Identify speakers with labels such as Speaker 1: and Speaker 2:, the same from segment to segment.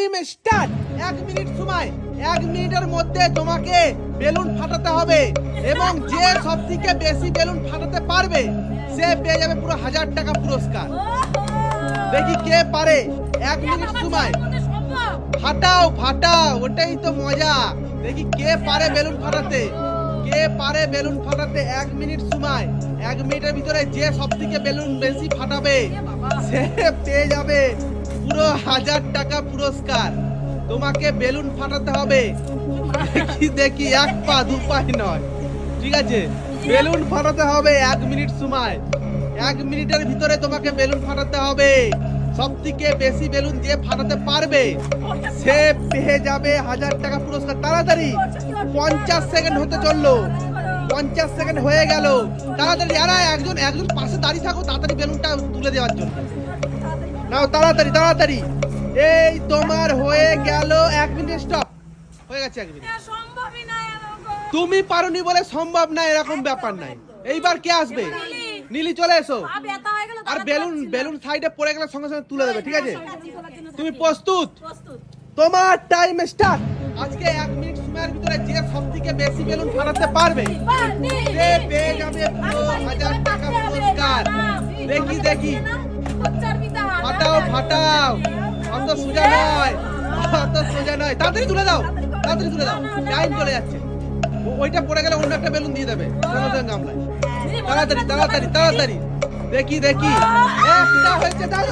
Speaker 1: Time start. এক minute সময় এক মিনিটের মধ্যে তোমাকে বেলুন ফাটাতে হবে এবং যে সব থেকে বেশি বেলুন ফাটাতে পারবে সে পেয়ে যাবে পুরো হাজার টাকা পুরস্কার। দেখি কে পারে। এক মিনিট সময়। ফাটাও ফাটাও ওটাই তো মজা। দেখি কে পারে বেলুন ফাটাতে। কে পারে বেলুন ফাটাতে? এক মিনিট সময়। এক মিনিটের ভিতরে যে সব থেকে বেলুন বেশি ফাটাবে সে পেয়ে যাবে। পুরো হাজার টাকা পুরস্কার। তোমাকে বেলুন ফাটাতে হবে। দেখি দেখি, এক পা, দু পাই নয়। ঠিক আছে? বেলুন ফাটাতে হবে এক মিনিট সময়। এক মিনিটের ভিতরে তোমাকে বেলুন ফাটাতে হবে। সব থেকে বেশি বেলুন যে ফাটাতে পারবে, সে পেয়ে যাবে হাজার টাকা পুরস্কার। তাড়াতাড়ি, পঞ্চাশ সেকেন্ড হতে চলল। পঞ্চাশ সেকেন্ড হয়ে গেল। তাড়াতাড়ি, আর একজন একজন পাশে দাঁড়িয়ে থাকো, তাড়াতাড়ি বেলুনটা তুলে দেওয়ার জন্য। নাও তাড়াতাড়ি তাড়াতাড়ি। এই তোমার হয়ে গেল এক মিনিট স্টপ হয়ে গেছে এক মিনিট।
Speaker 2: সম্ভবই না এরকম।
Speaker 1: তুমি পারোনি বলে সম্ভব না এরকম ব্যাপার নাই। এইবার কে আসবে?
Speaker 2: নীলি।
Speaker 1: চলে এসো। আর বেলুন বেলুন সাইডে পড়ে গেলে সঙ্গে সঙ্গে তুলে দেবে ঠিক আছে? তুমি প্রস্তুত?
Speaker 2: প্রস্তুত।
Speaker 1: তোমার টাইম স্টার্ট আজকে এক মিনিট সময়ের ভিতরে যে সব থেকে বেশি বেলুন ফাটাতে পারবে সে পেয়ে যাবে পুরো হাজার টাকা পুরস্কার। দেখি দেখি। ফাটাও অত সোজা নয়। অত সোজা নয়। তাড়াতাড়ি তুলে দাও। তাড়াতাড়ি তুলে দাও। টাইম চলে যাচ্ছে। ওইটা পড়ে গেলে অন্য একটা বেলুন দিয়ে দেবে। গামলায়। তাড়াতাড়ি তাড়াতাড়ি তাড়াতাড়ি। দেখি দেখি। একটা হয়েছে। দাও।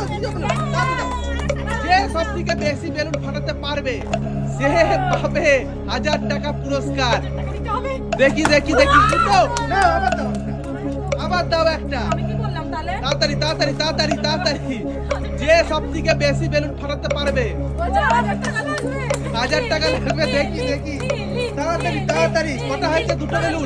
Speaker 1: যে সব থেকে বেশি বেলুন ফাটাতে পারবে সে পাবে হাজার টাকা পুরস্কার। দেখি দেখি। দেখি আবার দাও। আবার দাও একটা। তাড়াতাড়ি তাড়াতাড়ি তাড়াতাড়ি তাড়াতাড়ি যে সব থেকে বেশি বেলুন ফাটাতে পারবে
Speaker 2: হাজার টাকা লাগবে
Speaker 1: দেখি দেখি তাড়াতাড়ি তাড়াতাড়ি কটা হয়েছে দুটো বেলুন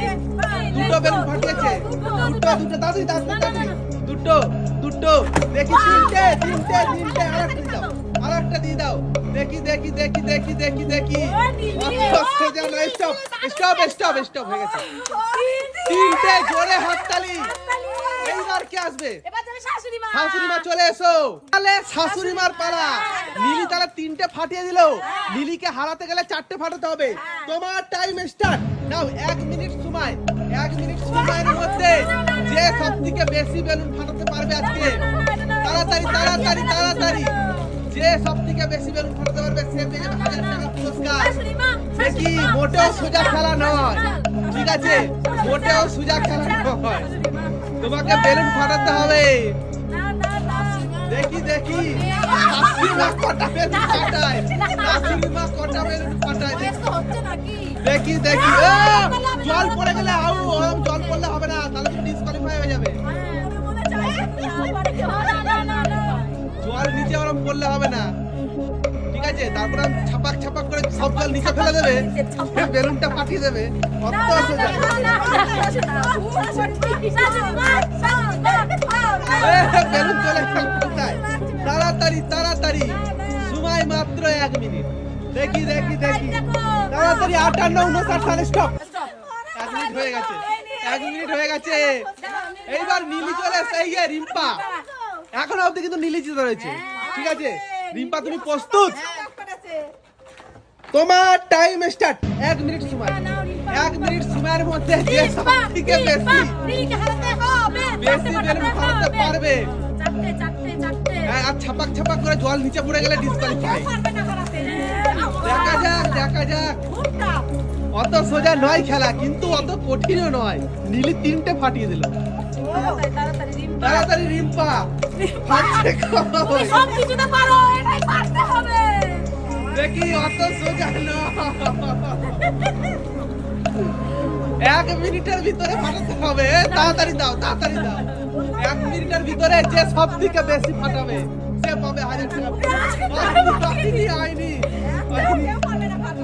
Speaker 1: দুটো বেলুন ফাটিয়েছে দুটো দুটো তাড়াতাড়ি তাড়াতাড়ি দুটো দুটো দেখি তিনটে তিনটে তিনটে আরেকটা দিয়ে দাও আরেকটা দিয়ে দাও দেখি দেখি দেখি দেখি দেখি দেখি স্টপ স্টপ স্টপ স্টপ হয়ে গেছে তিনটে জোরে হাততালি এইবার কে আসবে
Speaker 2: শাশুড়ি মা
Speaker 1: শাশুড়ি মা চলে এসো তাহলে শাশুড়ি মার পালা নীলি তাহলে তিনটে ফাটিয়ে দিল নীলিকে হারাতে গেলে চারটে ফাটাতে হবে তোমার টাইম স্টার্ট নাও এক মিনিট সময় এক মিনিট সময়ের মধ্যে যে সব থেকে বেশি বেলুন ফাটাতে পারবে আজকে তাড়াতাড়ি তাড়াতাড়ি তাড়াতাড়ি যে সব থেকে বেশি বেলুন ফাটাতে পারবে সে পেয়ে যাবে হাজার টাকা পুরস্কার দেখি মোটেও সোজা খেলা নয় ঠিক আছে মোটেও সোজা খেলা নয় তোমাকে বেলুন ফাটাতে হবে। দেখি দেখি। কটা দেখি। দেখি জল পড়ে গেলে জল পড়লে হবে না, তাহলে তুমি ডিসকোয়ালিফাই হয়ে যাবে। জল নিচে ওরম পড়লে হবে না। ঠিক আছে, তারপর আমি সব জল নিচে ফেলে দেবে বেলুনটা ফাটিয়ে দেবে অত বেলুন চলে তাড়াতাড়ি তাড়াতাড়ি সময় মাত্র এক মিনিট দেখি দেখি দেখি তাড়াতাড়ি আটান্ন উনষাট সালে স্টপ এক মিনিট হয়ে গেছে এক মিনিট হয়ে গেছে এইবার নীলি চলে এসে এই রিম্পা এখনও অবধি কিন্তু নীলি জিতে রয়েছে ঠিক আছে রিম্পা তুমি প্রস্তুত তোমার টাইম স্টার্ট এক মিনিট সময়। এক মিনিট সময়ের মধ্যে যে সব থেকে বেশি বেশি বেলুন ফাটাতে পারবে হ্যাঁ, আর ছাপাক ছাপাক করে জল নিচে পড়ে গেলে ডিসকালিফাই দেখা যাক দেখা যাক। অত সোজা নয় খেলা কিন্তু অত কঠিনও নয়। নীলি তিনটে ফাটিয়ে দিল। তাড়াতাড়ি রিম্পা ফাটছে?
Speaker 2: সব কিছুতে পারো এটাই পারতে হবে।
Speaker 1: দেখি অত সোজা এক মিনিটের ভিতরে ফাটাতে হবে। তাড়াতাড়ি দাও তাড়াতাড়ি দাও। এক মিনিটের ভিতরে যে সব থেকে বেশি ফাটাবে সে পাবে হাজার টাকা। আইনি?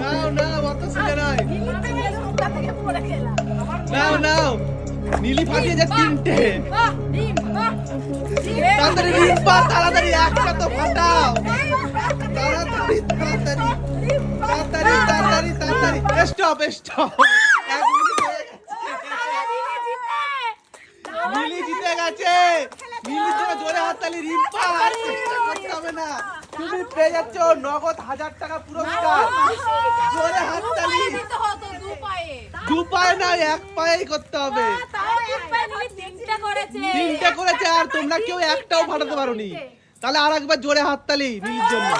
Speaker 1: নাও নাও অত সোজা নয় নাও নাও। নীলি ফাটিয়ে যে তিনটে। তাড়াতাড়ি রিম্পা তাড়াতাড়ি একটা তো ফাটাও তাড়াতাড়ি তাড়াতাড়ি জোরে হাততালি আর তুমি নগদ হাজার টাকা পুরস্কার। জোরে হাততালি।
Speaker 2: দু পায়ে
Speaker 1: না, এক পায়েই করতে হবে। তিনটে করেছে আর তোমরা কেউ একটাও ফাটাতে পারোনি। তাহলে আর একবার জোরে হাততালি নীলির জন্য।